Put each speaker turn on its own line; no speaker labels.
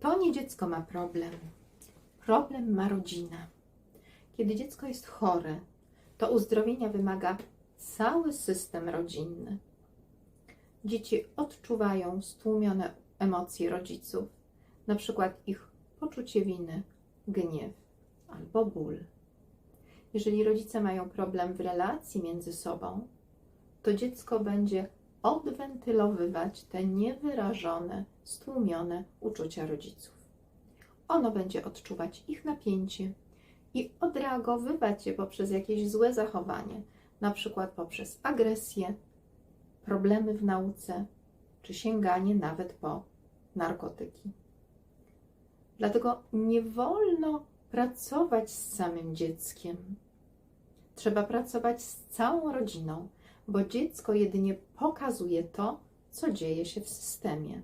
To nie dziecko ma problem. Problem ma rodzina. Kiedy dziecko jest chore, to uzdrowienia wymaga cały system rodzinny. Dzieci odczuwają stłumione emocje rodziców, na przykład ich poczucie winy, gniew albo ból. Jeżeli rodzice mają problem w relacji między sobą, to dziecko będzie odwentylowywać te niewyrażone, stłumione uczucia rodziców. Ono będzie odczuwać ich napięcie i odreagowywać je poprzez jakieś złe zachowanie, na przykład poprzez agresję, problemy w nauce czy sięganie nawet po narkotyki. Dlatego nie wolno pracować z samym dzieckiem. Trzeba pracować z całą rodziną, bo dziecko jedynie pokazuje to, co dzieje się w systemie.